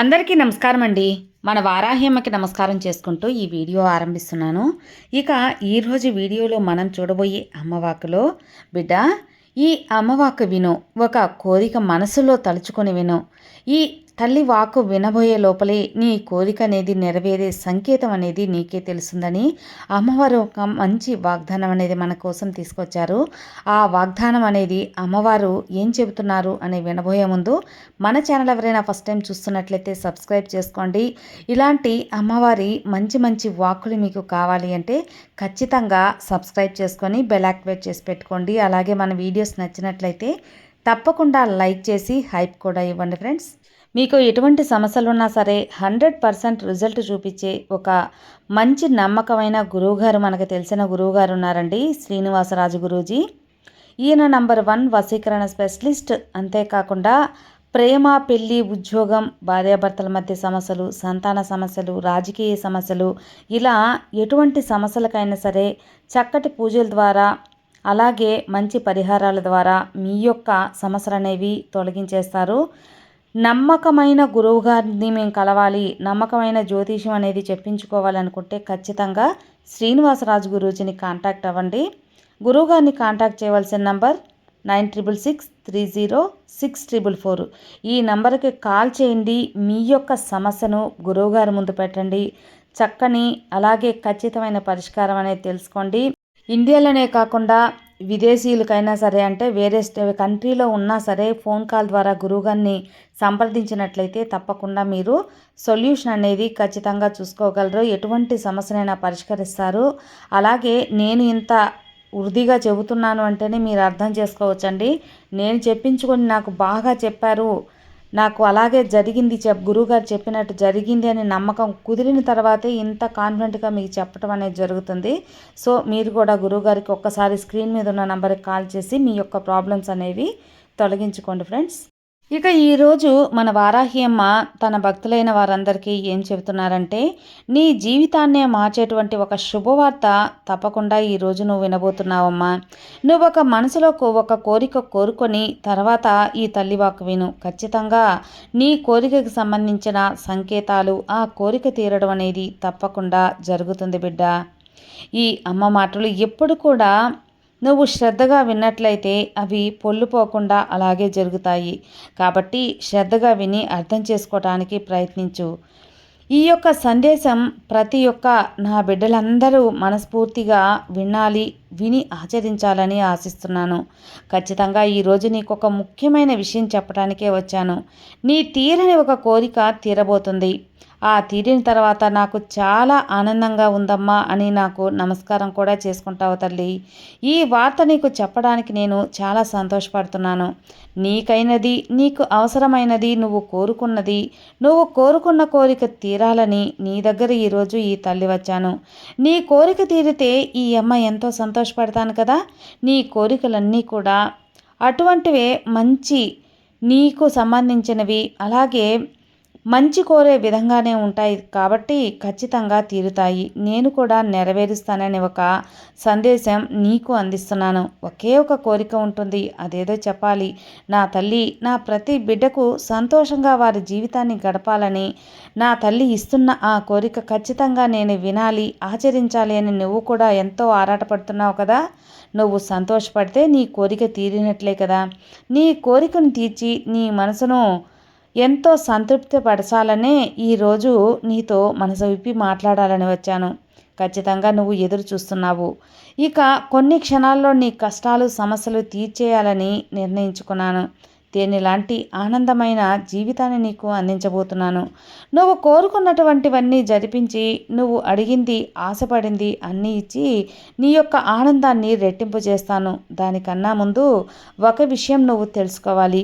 అందరికీ నమస్కారం అండి మన వారాహ్యమ్మకి నమస్కారం చేసుకుంటూ ఈ వీడియో ఆరంభిస్తున్నాను. ఇక ఈరోజు వీడియోలో మనం చూడబోయే అమ్మవాకులో బిడ్డ ఈ అమ్మవాకు విను. ఒక కోరిక మనసులో తలుచుకొని విను. ఈ తల్లి వాకు వినబోయే లోపలే నీ కోరిక అనేది నెరవేరే సంకేతం అనేది నీకే తెలుస్తుందని అమ్మవారు ఒక మంచి వాగ్దానం అనేది మన కోసం తీసుకొచ్చారు. ఆ వాగ్దానం అనేది అమ్మవారు ఏం చెబుతున్నారు అని వినబోయే ముందు మన ఛానల్ ఎవరైనా ఫస్ట్ టైం చూస్తున్నట్లయితే సబ్స్క్రైబ్ చేసుకోండి. ఇలాంటి అమ్మవారి మంచి మంచి వాక్కులు మీకు కావాలి అంటే ఖచ్చితంగా సబ్స్క్రైబ్ చేసుకొని బెల్ యాక్టివేట్ చేసి పెట్టుకోండి. అలాగే మన వీడియోస్ నచ్చినట్లయితే తప్పకుండా లైక్ చేసి హైప్ కూడా ఇవ్వండి ఫ్రెండ్స్. మీకు ఎటువంటి సమస్యలు ఉన్నా సరే హండ్రెడ్ పర్సెంట్ రిజల్ట్ చూపించే ఒక మంచి నమ్మకమైన గురువుగారు మనకు తెలిసిన గురువుగారు ఉన్నారండి శ్రీనివాసరాజు గురూజీ. ఈయన నంబర్ వన్ వశీకరణ స్పెషలిస్ట్. అంతేకాకుండా ప్రేమ పెళ్ళి ఉద్యోగం భార్యాభర్తల మధ్య సమస్యలు సంతాన సమస్యలు రాజకీయ సమస్యలు ఇలా ఎటువంటి సమస్యలకైనా సరే చక్కటి పూజల ద్వారా అలాగే మంచి పరిహారాల ద్వారా మీ యొక్క సమస్యలు అనేవి తొలగించేస్తారు. నమ్మకమైన గురువు గారిని మేము కలవాలి నమ్మకమైన జ్యోతిషం అనేది చెప్పించుకోవాలనుకుంటే ఖచ్చితంగా శ్రీనివాసరాజు గురూజీని కాంటాక్ట్ అవ్వండి. గురువుగారిని కాంటాక్ట్ చేయవలసిన number nine triple six three zero six triple four ఈ నంబర్కి కాల్ చేయండి మీ యొక్క సమస్యను గురువుగారి ముందు పెట్టండి. చక్కని అలాగే ఖచ్చితమైన పరిష్కారం అనేది తెలుసుకోండి. ఇండియాలోనే కాకుండా విదేశీయులకైనా సరే అంటే వేరే కంట్రీలో ఉన్నా సరే ఫోన్ కాల్ ద్వారా గురువుగారిని సంప్రదించినట్లయితే తప్పకుండా మీరు సొల్యూషన్ అనేది ఖచ్చితంగా చూసుకోగలరు. ఎటువంటి సమస్యనైనా పరిష్కరిస్తారు. అలాగే నేను ఇంత వృద్ధిగా చెబుతున్నాను అంటేనే మీరు అర్థం చేసుకోవచ్చండి. నేను చెప్పించుకొని నాకు బాగా చెప్పారు. నాకు అలాగే జరిగింది చెప్ గురువుగారు చెప్పినట్టు జరిగింది అని నమ్మకం కుదిరిన తర్వాతే ఇంత కాన్ఫిడెంట్గా మీకు చెప్పడం అనేది జరుగుతుంది. సో మీరు కూడా గురువుగారికి ఒక్కసారి స్క్రీన్ మీద ఉన్న నెంబర్కి కాల్ చేసి మీ యొక్క ప్రాబ్లమ్స్ అనేవి తొలగించుకోండి ఫ్రెండ్స్. ఇక ఈరోజు మన వారాహి అమ్మ తన భక్తులైన వారందరికీ ఏం చెబుతున్నారంటే నీ జీవితాన్నే మార్చేటువంటి ఒక శుభవార్త తప్పకుండా ఈరోజు నువ్వు వినబోతున్నావమ్మా. నువ్వు ఒక మనసులో ఒక కోరిక కోరుకొని తర్వాత ఈ తల్లివాకు విను. ఖచ్చితంగా నీ కోరికకు సంబంధించిన సంకేతాలు ఆ కోరిక తీరడం అనేది తప్పకుండా జరుగుతుంది బిడ్డ. ఈ అమ్మ మాటలు ఎప్పుడు కూడా నువ్వు శ్రద్ధగా విన్నట్లయితే అవి పొల్లుపోకుండా అలాగే జరుగుతాయి. కాబట్టి శ్రద్ధగా విని అర్థం చేసుకోవటానికి ప్రయత్నించు. ఈ యొక్క సందేశం ప్రతి ఒక్క నా బిడ్డలందరూ మనస్ఫూర్తిగా వినాలి విని ఆచరించాలని ఆశిస్తున్నాను. ఖచ్చితంగా ఈరోజు నీకు ఒక ముఖ్యమైన విషయం చెప్పడానికే వచ్చాను. నీ తీరని ఒక కోరిక తీరబోతుంది. ఆ తీరిన తర్వాత నాకు చాలా ఆనందంగా ఉందమ్మా అని నాకు నమస్కారం కూడా చేసుకుంటావు తల్లి. ఈ వార్త నీకు చెప్పడానికి నేను చాలా సంతోషపడుతున్నాను. నీకైనది నీకు అవసరమైనది నువ్వు కోరుకున్నది నువ్వు కోరుకున్న కోరిక తీరాలని నీ దగ్గర ఈరోజు ఈ తల్లి వచ్చాను. నీ కోరిక తీరితే ఈ అమ్మ ఎంతో సంతోషపడతాను కదా. నీ కోరికలన్నీ కూడా అటువంటివే మంచి నీకు సంబంధించినవి. అలాగే మంచి కోరే విధంగానే ఉంటాయి కాబట్టి ఖచ్చితంగా తీరుతాయి. నేను కూడా నెరవేరుస్తానని ఒక సందేశం నీకు అందిస్తున్నాను. ఒకే ఒక కోరిక ఉంటుంది. అదేదో చెప్పాలి. నా తల్లి నా ప్రతి బిడ్డకు సంతోషంగా వారి జీవితాన్ని గడపాలని నా తల్లి ఇస్తున్న ఆ కోరిక ఖచ్చితంగా నేను వినాలి ఆచరించాలి అని నువ్వు కూడా ఎంతో ఆరాటపడుతున్నావు కదా? నువ్వు సంతోషపడితే నీ కోరిక తీరినట్లే కదా? నీ కోరికను తీర్చి నీ మనసును ఎంతో సంతృప్తి పరచాలనే ఈరోజు నీతో మనసు విప్పి మాట్లాడాలని వచ్చాను. ఖచ్చితంగా నువ్వు ఎదురు చూస్తున్నావు. ఇక కొన్ని క్షణాల్లో నీ కష్టాలు సమస్యలు తీర్చేయాలని నిర్ణయించుకున్నాను. దేనిలాంటి ఆనందమైన జీవితాన్ని నీకు అందించబోతున్నాను. నువ్వు కోరుకున్నటువంటివన్నీ జరిపించి నువ్వు అడిగింది ఆశపడింది అన్నీ ఇచ్చి నీ యొక్క ఆనందాన్ని రెట్టింపు చేస్తాను. దానికన్నా ముందు ఒక విషయం నువ్వు తెలుసుకోవాలి.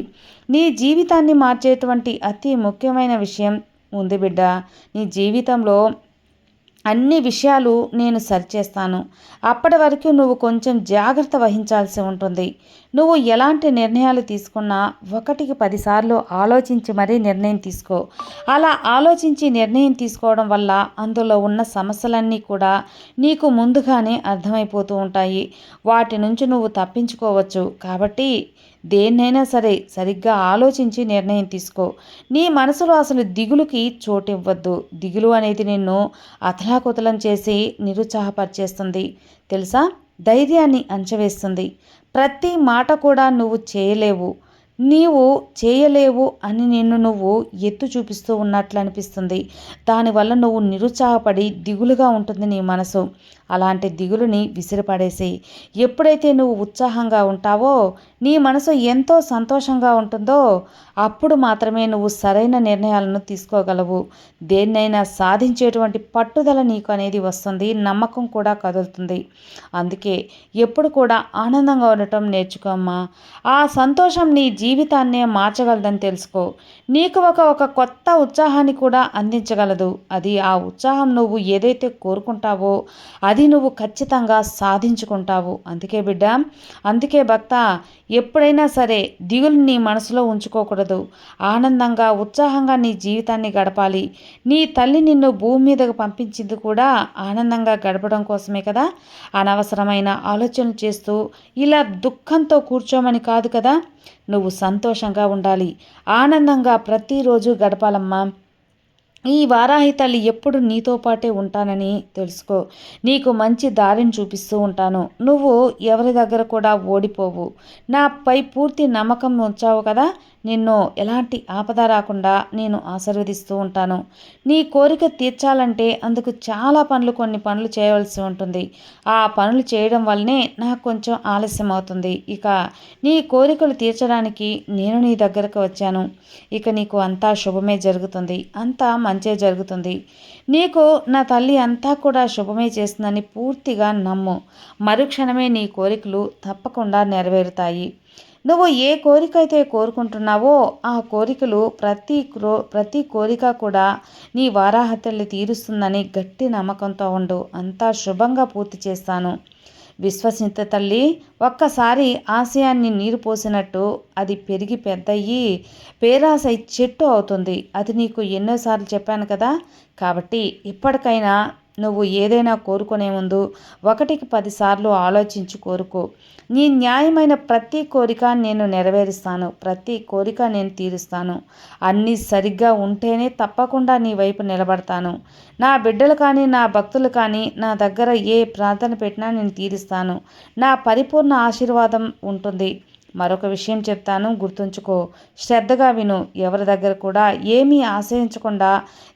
నీ జీవితాన్ని మార్చేటువంటి అతి ముఖ్యమైన విషయం ఉంది బిడ్డ. నీ జీవితంలో అన్ని విషయాలు నేను సరిచేస్తాను. అప్పటి వరకు నువ్వు కొంచెం జాగ్రత్త వహించాల్సి ఉంటుంది. నువ్వు ఎలాంటి నిర్ణయాలు తీసుకున్నా ఒకటికి పదిసార్లు ఆలోచించి మరీ నిర్ణయం తీసుకో. అలా ఆలోచించి నిర్ణయం తీసుకోవడం వల్ల అందులో ఉన్న సమస్యలన్నీ కూడా నీకు ముందుగానే అర్థమైపోతూ ఉంటాయి. వాటి నుంచి నువ్వు తప్పించుకోవచ్చు. కాబట్టి దేన్నైనా సరే సరిగ్గా ఆలోచించి నిర్ణయం తీసుకో. నీ మనసులో అసలు దిగులుకి చోటివ్వద్దు. దిగులు అనేది నిన్ను అతలాకుతలం చేసి నిరుత్సాహపరిచేస్తుంది. తెలుసా? ధైర్యాన్ని అంచవేస్తుంది. ప్రతి మాట కూడా నువ్వు చేయలేవు. నీవు చేయలేవు అని నిన్ను నువ్వు ఎత్తు చూపిస్తూ ఉన్నట్లు అనిపిస్తుంది. దానివల్ల నువ్వు నిరుత్సాహపడి దిగులుగా ఉంటుంది నీ మనసు. అలాంటి దిగులుని విసిరిపడేసి ఎప్పుడైతే నువ్వు ఉత్సాహంగా ఉంటావో నీ మనసు ఎంతో సంతోషంగా ఉంటుందో అప్పుడు మాత్రమే నువ్వు సరైన నిర్ణయాలను తీసుకోగలవు. దేన్నైనా సాధించేటువంటి పట్టుదల నీకు అనేది వస్తుంది నమ్మకం కూడా కదులుతుంది. అందుకే ఎప్పుడు కూడా ఆనందంగా ఉండటం నేర్చుకోమ్మా ఆ సంతోషం నీ జీవితాన్నే మార్చగలదని తెలుసుకో. నీకు ఒక ఒక కొత్త ఉత్సాహాన్ని కూడా అందించగలదు. అది ఆ ఉత్సాహం నువ్వు ఏదైతే కోరుకుంటావో అది నువ్వు ఖచ్చితంగా సాధించుకుంటావు. అందుకే బిడ్డ అందుకే భక్త ఎప్పుడైనా సరే దిగులు నీ మనసులో ఉంచుకోకూడదు. ఆనందంగా ఉత్సాహంగా నీ జీవితాన్ని గడపాలి. నీ తల్లి నిన్ను భూమి మీదకు పంపించింది కూడా ఆనందంగా గడపడం కోసమే కదా? అనవసరమైన ఆలోచనలు చేస్తూ ఇలా దుఃఖంతో కూర్చోమని కాదు కదా? నువ్వు సంతోషంగా ఉండాలి. ఆనందంగా ప్రతిరోజు గడపాలమ్మా. ఈ వారాహి తల్లి ఎప్పుడు నీతో పాటే ఉంటానని తెలుసుకో. నీకు మంచి దారిని చూపిస్తూ ఉంటాను. నువ్వు ఎవరి దగ్గర కూడా ఓడిపోవు. నాపై పూర్తి నమ్మకం ఉంచావు కదా? నిన్ను ఎలాంటి ఆపద రాకుండా నేను ఆశీర్వదిస్తూ ఉంటాను. నీ కోరిక తీర్చాలంటే అందుకు చాలా పనులు కొన్ని పనులు చేయవలసి ఉంటుంది. ఆ పనులు చేయడం వల్లనే నాకు కొంచెం ఆలస్యం అవుతుంది. ఇక నీ కోరికలు తీర్చడానికి నేను నీ దగ్గరకు వచ్చాను. ఇక నీకు అంతా శుభమే జరుగుతుంది. అంతా మంచే జరుగుతుంది. నీకు నా తల్లి అంతా కూడా శుభమే చేస్తుందని పూర్తిగా నమ్ము. మరుక్షణమే నీ కోరికలు తప్పకుండా నెరవేరుతాయి. నువ్వు ఏ కోరిక అయితే కోరుకుంటున్నావో ఆ కోరికలు ప్రతి క్రో ప్రతి కోరిక కూడా నీ వారాహతల్లి తీరుస్తుందని గట్టి నమ్మకంతో ఉండు. అంతా శుభంగా పూర్తి చేస్తాను. విశ్వసిత తల్లి ఒక్కసారి ఆశయాన్ని నీరు పోసినట్టు అది పెరిగి పెద్దయ్యి పేరాశ చెట్టు అవుతుంది. అది నీకు ఎన్నోసార్లు చెప్పాను కదా. కాబట్టి ఇప్పటికైనా నువ్వు ఏదైనా కోరుకునే ముందు ఒకటికి పదిసార్లు ఆలోచించి కోరుకో. నీ న్యాయమైన ప్రతి కోరిక నేను నెరవేరుస్తాను ప్రతి కోరిక నేను తీరుస్తాను. అన్నీ సరిగ్గా ఉంటేనే తప్పకుండా నీ వైపు నిలబడతాను. నా బిడ్డలు కానీ నా భక్తులు కానీ నా దగ్గర ఏ ప్రార్థన పెట్టినా నేను తీరుస్తాను. నా పరిపూర్ణ ఆశీర్వాదం ఉంటుంది. మరొక విషయం చెప్తాను గుర్తుంచుకో. శ్రద్ధగా విను ఎవరి దగ్గర కూడా ఏమీ ఆశయించకుండా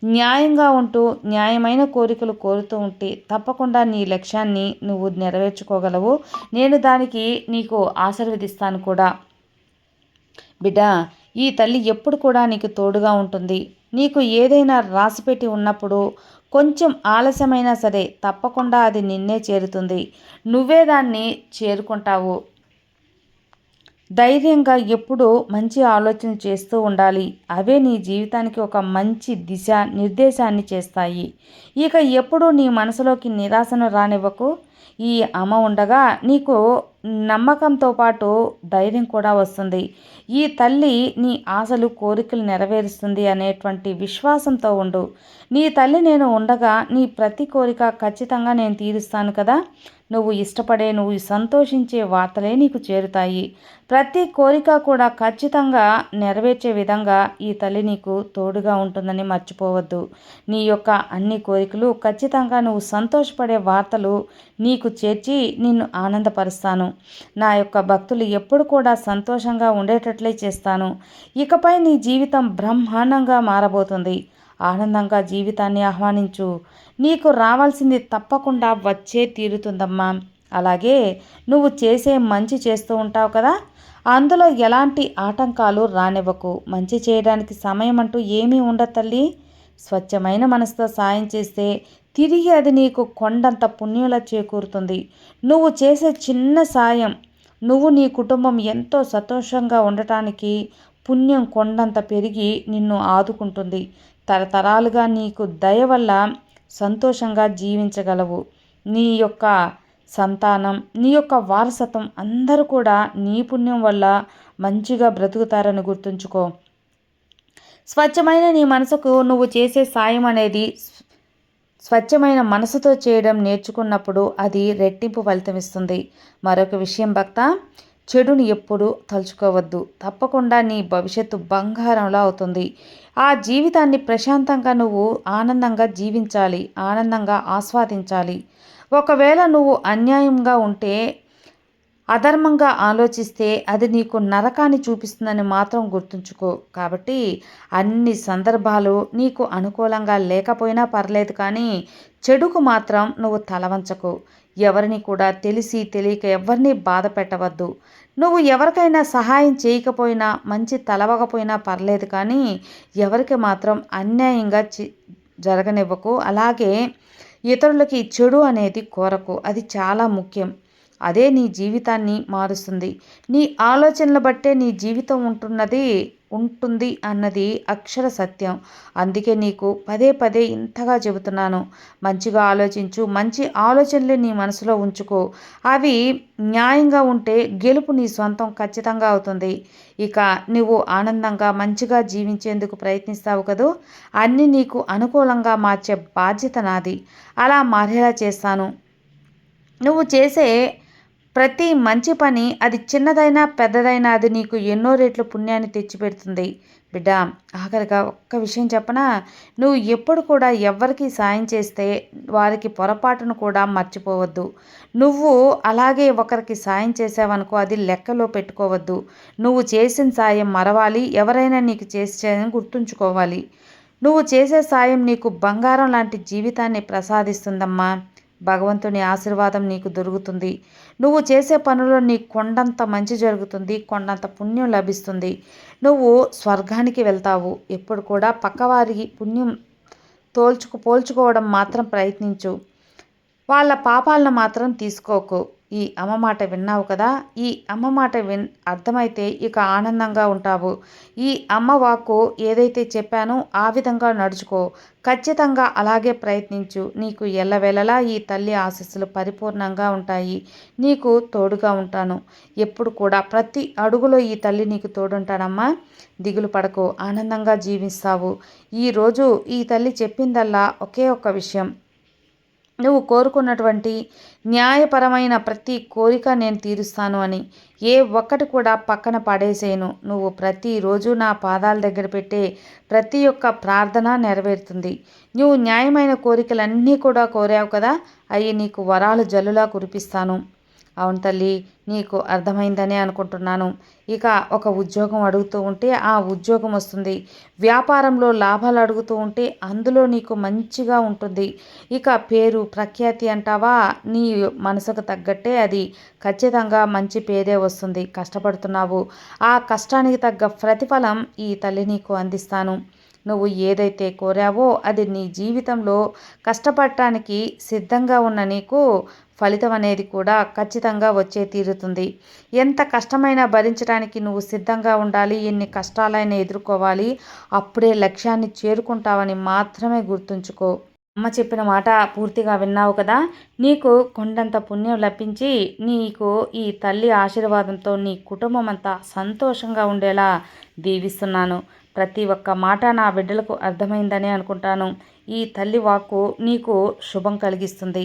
న్యాయంగా ఉంటూ న్యాయమైన కోరికలు కోరుతూ ఉంటే తప్పకుండా నీ లక్ష్యాన్ని నువ్వు నెరవేర్చుకోగలవు. నేను దానికి నీకు ఆశీర్వదిస్తాను కూడా. బిడ్డ ఈ తల్లి ఎప్పుడు కూడా నీకు తోడుగా ఉంటుంది. నీకు ఏదైనా రాసిపెట్టి ఉన్నప్పుడు కొంచెం ఆలస్యమైనా సరే తప్పకుండా అది నిన్నే చేరుతుంది. నువ్వే దాన్ని చేరుకుంటావు. ధైర్యంగా ఎప్పుడూ మంచి ఆలోచన చేస్తూ ఉండాలి. అవే నీ జీవితానికి ఒక మంచి దిశ నిర్దేశాన్ని చేస్తాయి. ఇక ఎప్పుడూ నీ మనసులోకి నిరాశను రానివ్వకు. ఈ అమ్మ ఉండగా నీకు నమ్మకంతో పాటు ధైర్యం కూడా వస్తుంది. ఈ తల్లి నీ ఆశలు కోరికలు నెరవేరుస్తుంది అనేటువంటి విశ్వాసంతో ఉండు. నీ తల్లి నేను ఉండగా నీ ప్రతి కోరిక ఖచ్చితంగా నేను తీరుస్తాను కదా. నువ్వు ఇష్టపడే నువ్వు సంతోషించే వార్తలే నీకు చేరుతాయి. ప్రతి కోరిక కూడా ఖచ్చితంగా నెరవేర్చే విధంగా ఈ తల్లి నీకు తోడుగా ఉంటుందని మర్చిపోవద్దు. నీ యొక్క అన్ని కోరికలు ఖచ్చితంగా నువ్వు సంతోషపడే వార్తలు నీకు చేర్చి నిన్ను ఆనందపరుస్తాను. నా యొక్క భక్తులు ఎప్పుడు కూడా సంతోషంగా ఉండేటట్లే చేస్తాను. ఇకపై నీ జీవితం బ్రహ్మాండంగా మారబోతుంది. ఆనందంగా జీవితాన్ని ఆహ్వానించు. నీకు రావాల్సింది తప్పకుండా వచ్చే తీరుతుందమ్మా. అలాగే నువ్వు చేసే మంచి చేస్తూ ఉంటావు కదా. అందులో ఎలాంటి ఆటంకాలు రానివ్వకు. మంచి చేయడానికి సమయం అంటూ ఏమీ ఉండదు తల్లి. స్వచ్ఛమైన మనసుతో సాయం చేస్తే తిరిగి అది నీకు కొండంత పుణ్యుల చేకూరుతుంది. నువ్వు చేసే చిన్న సాయం నువ్వు నీ కుటుంబం ఎంతో సంతోషంగా ఉండటానికి పుణ్యం కొండంత పెరిగి నిన్ను ఆదుకుంటుంది. తరతరాలుగా నీకు దయ వల్ల సంతోషంగా జీవించగలవు. నీ యొక్క సంతానం నీ యొక్క వారసత్వం అందరూ కూడా నీ పుణ్యం వల్ల మంచిగా బ్రతుకుతారని గుర్తుంచుకో. స్వచ్ఛమైన నీ మనసుకు నువ్వు చేసే సాయం అనేది స్వచ్ఛమైన మనసుతో చేయడం నేర్చుకున్నప్పుడు అది రెట్టింపు ఫలితం ఇస్తుంది. మరొక విషయం భక్త చెడుని ఎప్పుడు తలుచుకోవద్దు. తప్పకుండా నీ భవిష్యత్తు బంగారంలో అవుతుంది. ఆ జీవితాన్ని ప్రశాంతంగా నువ్వు ఆనందంగా జీవించాలి ఆనందంగా ఆస్వాదించాలి. ఒకవేళ నువ్వు అన్యాయంగా ఉంటే అధర్మంగా ఆలోచిస్తే అది నీకు నరకాన్ని చూపిస్తుందని మాత్రం గుర్తుంచుకో. కాబట్టి అన్ని సందర్భాలు నీకు అనుకూలంగా లేకపోయినా పర్లేదు కానీ చెడుకు మాత్రం నువ్వు తలవంచకు. ఎవరిని కూడా తెలిసి తెలియక ఎవరిని బాధ పెట్టవద్దు. నువ్వు ఎవరికైనా సహాయం చేయకపోయినా మంచి తలవకపోయినా పర్లేదు కానీ ఎవరికి మాత్రం అన్యాయంగా జరగనివ్వకు. అలాగే ఇతరులకి చెడు అనేది కోరకు. అది చాలా ముఖ్యం. అదే నీ జీవితాన్ని మారుస్తుంది. నీ ఆలోచనలు బట్టే నీ జీవితం ఉంటున్నది ఉంటుంది అన్నది అక్షర సత్యం. అందుకే నీకు పదే పదే ఇంతగా చెబుతున్నాను. మంచిగా ఆలోచించు మంచి ఆలోచనలు నీ మనసులో ఉంచుకో. అవి న్యాయంగా ఉంటే గెలుపు నీ సొంతం ఖచ్చితంగా అవుతుంది. ఇక నువ్వు ఆనందంగా మంచిగా జీవించేందుకు ప్రయత్నిస్తావు కదూ? అన్నీ నీకు అనుకూలంగా మార్చే బాధ్యత నాది. అలా మారేలా చేస్తాను. నువ్వు చేసే ప్రతి మంచి పని అది చిన్నదైనా పెద్దదైనా అది నీకు ఎన్నో రేట్లు పుణ్యాన్ని తెచ్చిపెడుతుంది. బిడ్డ ఆఖరిగా ఒక్క విషయం చెప్పనా? నువ్వు ఎప్పుడు కూడా ఎవరికి సాయం చేస్తే వారికి పొరపాటును కూడా మర్చిపోవద్దు. నువ్వు అలాగే ఒకరికి సాయం చేసావనుకో అది లెక్కలో పెట్టుకోవద్దు. నువ్వు చేసిన సాయం మరవాలి ఎవరైనా నీకు చేసేదని గుర్తుంచుకోవాలి. నువ్వు చేసే సాయం నీకు బంగారం లాంటి జీవితాన్ని ప్రసాదిస్తుందమ్మా. భగవంతుని ఆశీర్వాదం నీకు దొరుకుతుంది. నువ్వు చేసే పనుల్లో నీ కొండంత మంచి జరుగుతుంది కొండంత పుణ్యం లభిస్తుంది. నువ్వు స్వర్గానికి వెళ్తావు. ఎప్పుడు కూడా పక్కవారి పుణ్యం తోల్చుకు పోల్చుకోవడం మాత్రం ప్రయత్నించు. వాళ్ళ పాపాలను మాత్రం తీసుకోకు. ఈ అమ్మ మాట విన్నావు కదా? ఈ అమ్మ మాట విన్ అర్థమైతే ఇక ఆనందంగా ఉంటావు. ఈ అమ్మ వాక్కు ఏదైతే చెప్పానో ఆ విధంగా నడుచుకో. ఖచ్చితంగా అలాగే ప్రయత్నించు. నీకు ఎల్లవేళలా ఈ తల్లి ఆశస్సులు పరిపూర్ణంగా ఉంటాయి. నీకు తోడుగా ఉంటాను. ఎప్పుడు కూడా ప్రతి అడుగులో ఈ తల్లి నీకు తోడుంటానమ్మా. దిగులు పడకు. ఆనందంగా జీవిస్తావు. ఈరోజు ఈ తల్లి చెప్పిందల్లా ఒకే ఒక్క విషయం. నువ్వు కోరుకున్నటువంటి న్యాయపరమైన ప్రతి కోరిక నేను తీరుస్తాను అని ఏ ఒక్కటి కూడా పక్కన పడేసేను నువ్వు ప్రతిరోజు నా పాదాల దగ్గర పెట్టే ప్రతి ఒక్క ప్రార్థన నెరవేరుతుంది. నువ్వు న్యాయమైన కోరికలన్నీ కూడా కోరావు కదా అవి నీకు వరాలు జల్లులా కురిపిస్తాను. అవును తల్లి నీకు అర్థమైందని అనుకుంటున్నాను. ఇక ఒక ఉద్యోగం అడుగుతూ ఉంటే ఆ ఉద్యోగం వస్తుంది. వ్యాపారంలో లాభాలు అడుగుతూ ఉంటే అందులో నీకు మంచిగా ఉంటుంది. ఇక పేరు ప్రఖ్యాతి అంటావా? నీ మనసుకు తగ్గట్టే అది. ఖచ్చితంగా మంచి పేరే వస్తుంది. కష్టపడుతున్నావు. ఆ కష్టానికి తగ్గ ప్రతిఫలం ఈ తల్లి నీకు అందిస్తాను. నువ్వు ఏదైతే కోరావో అది నీ జీవితంలో కష్టపడటానికి సిద్ధంగా ఉన్న నీకు ఫలితం అనేది కూడా ఖచ్చితంగా వచ్చే తీరుతుంది. ఎంత కష్టమైనా భరించడానికి నువ్వు సిద్ధంగా ఉండాలి ఎన్ని కష్టాలైనా ఎదుర్కోవాలి అప్పుడే లక్ష్యాన్ని చేరుకుంటావని మాత్రమే గుర్తుంచుకో. అమ్మ చెప్పిన మాట పూర్తిగా విన్నావు కదా? నీకు కొండంత పుణ్యం లభించి నీకు ఈ తల్లి ఆశీర్వాదంతో నీ కుటుంబం అంతా సంతోషంగా ఉండేలా దీవిస్తున్నాను. ప్రతి ఒక్క మాట నా బిడ్డలకు అర్థమైందని అనుకుంటాను. ఈ తల్లి వాక్కు నీకు శుభం కలిగిస్తుంది.